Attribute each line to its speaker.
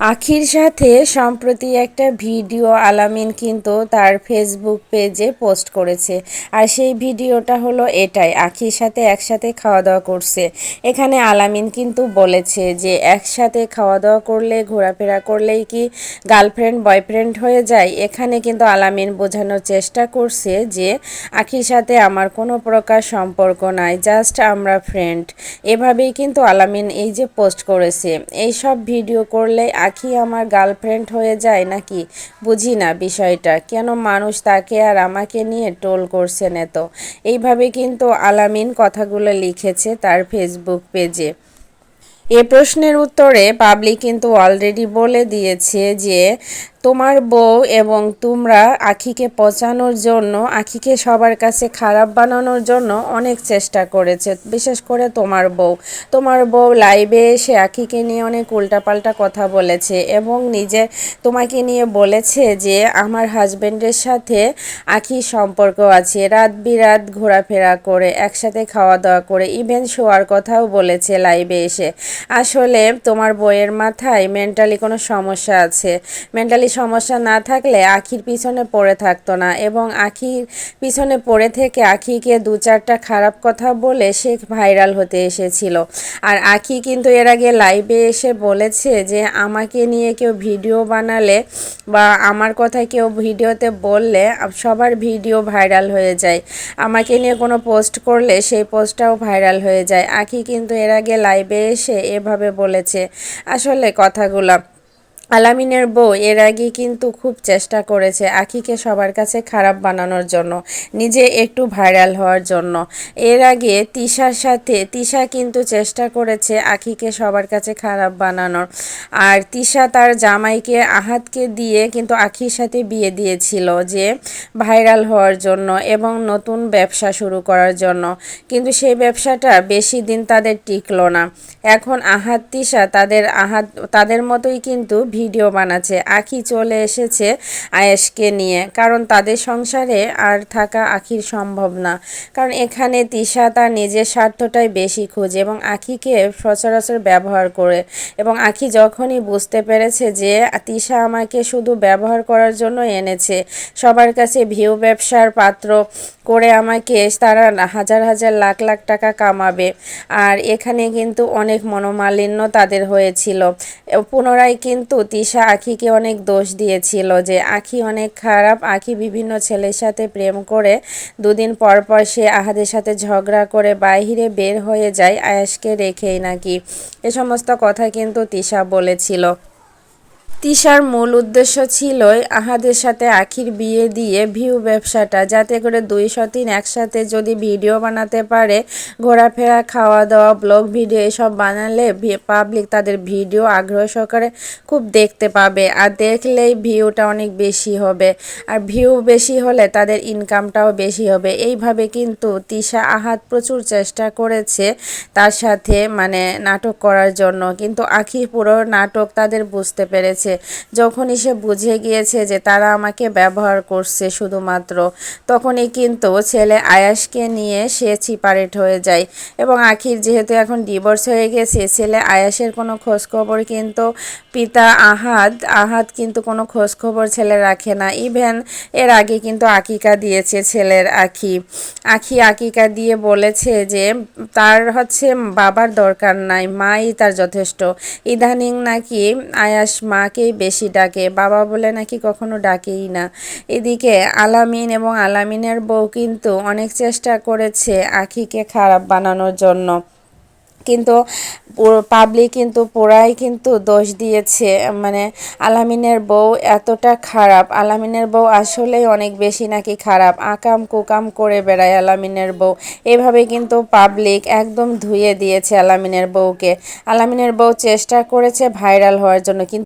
Speaker 1: আখির সাথে সম্প্রতি একটা ভিডিও আলামিন কিন্তু তার ফেসবুক পেজে পোস্ট করেছে। আর সেই ভিডিওটা হলো এটাই, আখির সাথে একসাথে খাওয়া দাওয়া করছে। এখানে আলামিন কিন্তু বলেছে যে, একসাথে খাওয়া দাওয়া করলে, ঘোরাফেরা করলেই কি গার্লফ্রেন্ড বয়ফ্রেন্ড হয়ে যায়? এখানে কিন্তু আলামিন বোঝানোর চেষ্টা করছে যে, আখির সাথে আমার কোনো প্রকার সম্পর্ক নাই জাস্ট আমরা ফ্রেন্ড এভাবেই কিন্তু আলামিন এই যে পোস্ট করেছে এই সব ভিডিও করলে আখি আমার গার্লফ্রেন্ড হয়ে যায় নাকি? বুঝি না বিষয়টা। কেন মানুষ তাকে আর আমাকে নিয়ে টোল করছেন এত এইভাবে কিন্তু আলামিন কথাগুলো লিখেছে তার ফেসবুক পেজে এ প্রশ্নের উত্তরে পাবলিক কিন্তু অলরেডি বলে দিয়েছে যে তোমার বউ এবং তোমরা আখিকে পচানোর জন্য, আখিকে সবার কাছে খারাপ বানানোর জন্য অনেক চেষ্টা করেছে, বিশেষ করে তোমার বউ। তোমার বউ লাইভে এসে আখিকে নিয়ে অনেক উল্টাপাল্টা কথা বলেছে এবং নিজে তোমাকে নিয়ে বলেছে যে, আমার হাজব্যান্ডের সাথে আখি সম্পর্ক আছে, রাত বিরাত ঘোরাফেরা করে, একসাথে খাওয়া দাওয়া করে ইভেন শোয়ার কথাও বলেছে লাইভে এসে। আসলে তোমার বইয়ের মাথায় মেন্টালি কোনো সমস্যা আছে। মেন্টালি সমস্যা না থাকলে আখির পিছনে পড়ে থাকতো না এবং আখির পিছনে পড়ে থেকে আখিকে দু চারটা খারাপ কথা বলে সে ভাইরাল হতে এসেছিল। আর আখি কিন্তু এর আগে লাইভে এসে বলেছে যে, আমাকে নিয়ে কেউ ভিডিও বানালে বা আমার কথা কেউ ভিডিওতে বললে সবার ভিডিও ভাইরাল হয়ে যায়। আমাকে নিয়ে কোনো পোস্ট করলে সেই পোস্টটাও ভাইরাল হয়ে যায়। আখি কিন্তু এর আগে লাইভে এসে এভাবে বলেছে। আসলে কথাগুলো আলামিনের বউ এর আগে কিন্তু খুব চেষ্টা করেছে আখিকে সবার কাছে খারাপ বানানোর জন্য, নিজে একটু ভাইরাল হওয়ার জন্য। এর আগে তিশার সাথে, তিশা কিন্তু চেষ্টা করেছে আখিকে সবার কাছে খারাপ বানানোর। আর তিশা তার জামাইকে, আহাতকে দিয়ে কিন্তু আখির সাথে বিয়ে দিয়েছিল যে ভাইরাল হওয়ার জন্য এবং নতুন ব্যবসা শুরু করার জন্য। কিন্তু সেই ব্যবসাটা বেশি দিন তাদের টিকলো না। এখন আহাত, তিশা তাদের আহাত, তাদের মতোই কিন্তু ভিডিও বানাচ্ছে। আখি চলে এসেছে আয়েশকে নিয়ে। কারণ তাদের সংসারে আর থাকা আখির সম্ভব না। কারণ এখানে তিশা তার নিজের স্বার্থটাই বেশি খুঁজে এবং আখিকে সচরাচর ব্যবহার করে। এবং আখি যখনই বুঝতে পেরেছে যে তিশা আমাকে শুধু ব্যবহার করার জন্য এনেছে, সবার কাছে ভিউ ব্যবসার পাত্র করে আমাকে তারা হাজার হাজার লাখ লাখ টাকা কামাবে। আর এখানে কিন্তু অনেক মনোমালিন্য তাদের হয়েছিল। পুনরায় কিন্তু তিশা আখিকে অনেক দোষ দিয়েছিল যে আখি অনেক খারাপ, আখি বিভিন্ন ছেলের সাথে প্রেম করে দুদিন পর পর সে আহাদের সাথে ঝগড়া করে বাইরে বের হয়ে যায় আয়াসকে রেখেই নাকি। এ সমস্ত কথা কিন্তু তিশা বলেছিল। তিশার মূল উদ্দেশ্য ছিল আহাদের সাথে আখির বিয়ে দিয়ে ভিউ ব্যবসাটা, যাতে করে দুই তিন একসাথে যদি ভিডিও বানাতে পারে, ঘোরাফেরা খাওয়া দাওয়া ব্লগ, ভিডিও এসব বানালে পাবলিক তাদের ভিডিও আগ্রহ সহকারে খুব দেখতে পাবে আর দেখলেই ভিউটা অনেক বেশি হবে। আর ভিউ বেশি হলে তাদের ইনকামটাও বেশি হবে। এইভাবে কিন্তু তিশা আহাত প্রচুর চেষ্টা করেছে তার সাথে মানে নাটক করার জন্য। কিন্তু আখি পুরো নাটক তাদের বুঝতে পেরেছে হয়েছে। যখনই সে বুঝে গিয়েছে যে তারা আমাকে ব্যবহার করছে শুধুমাত্র, তখনই কিন্তু ছেলে আয়াসকে নিয়ে সে চিপারেট হয়ে যায়। এবং আখির যেহেতু এখন ডিভোর্স হয়ে গেছে, ছেলে আয়াসের কোনো খোঁজখবর কিন্তু পিতা আহাদ আহাদ কিন্তু কোনো খোঁজখবর ছেলে রাখে না। ইভেন এর আগে কিন্তু আকিকা দিয়েছে ছেলের আখি। আখি আকিকা দিয়ে বলেছে যে তার হচ্ছে বাবার দরকার নাই, মাই তার যথেষ্ট। ইদানিং নাকি আয়াস মাকে মাকেই বেশি ডাকে। বাবা বলে নাকি কখনো ডাকেই না। এদিকে আলামিন এবং আলামিনের বউ কিন্তু অনেক চেষ্টা করেছে আখিকে খারাপ বানানোর জন্য। কিন্তু পাবলিক কিন্তু পুরাই কিন্তু দোষ দিয়েছে। মানে আলামিনের বউ এতটা খারাপ। আলামিনের বউ আসলেই অনেক বেশি নাকি খারাপ। আকাম কুকাম করে বেড়ায় আলামিনের বউ। এভাবে কিন্তু পাবলিক একদম ধুয়ে দিয়েছে আলামিনের বউকে। আলামিনের বউ চেষ্টা করেছে ভাইরাল হওয়ার জন্য, কিন্তু